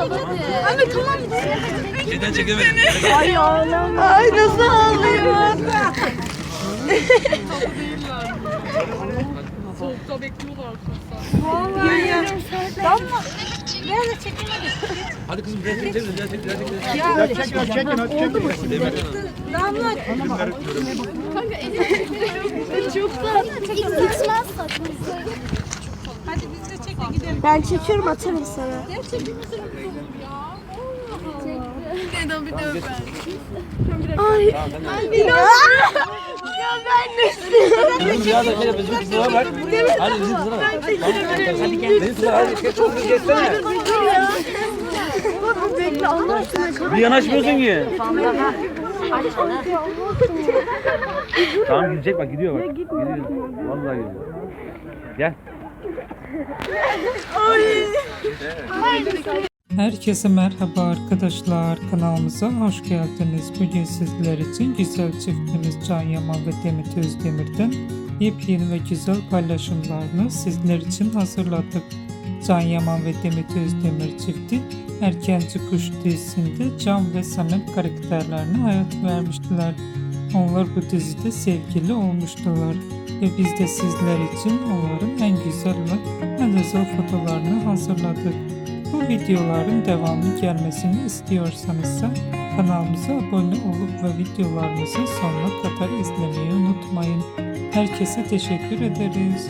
Anne tamam. Şeyden çekemedim. Ay ağlama. Ay nasıl ağlıyor? Soğukta bekliyorlar. Vallahi. Damla. Biraz da çekemedim. Hadi kızım biraz çek, biraz çek, biraz çek. biraz çek. Ya Çekin hadi çekin hadi çekin. Damla. Çok da gitmez saçımızı. Hadi biz de çek de gidelim. Ben çekiyorum atarım sana. Neden bir de öper. Ay. Ya ben de Kızım biraz da şey bizim bizim. Bizim aşkına. Bir yanaşmıyorsun ki. Tamam gidecek bak gidiyor bak. Gidiyor. Vallahi gidiyor. Gel. Herkese merhaba arkadaşlar kanalımıza hoş geldiniz. Bugün sizler için güzel çiftimiz Can Yaman ve Demet Özdemir'den yepyeni ve güzel paylaşımlarını sizler için hazırladık. Can Yaman ve Demet Özdemir çifti Erkenci Kuş dizisinde Can ve Samet karakterlerine hayat vermiştiler. Onlar bu dizide sevgili olmuştular ve biz de sizler için onların en güzel ve en özel fotolarını hazırladık. Bu videoların devamlı gelmesini istiyorsanız da kanalımıza abone olup ve videolarımızı sonuna kadar izlemeyi unutmayın. Herkese teşekkür ederiz.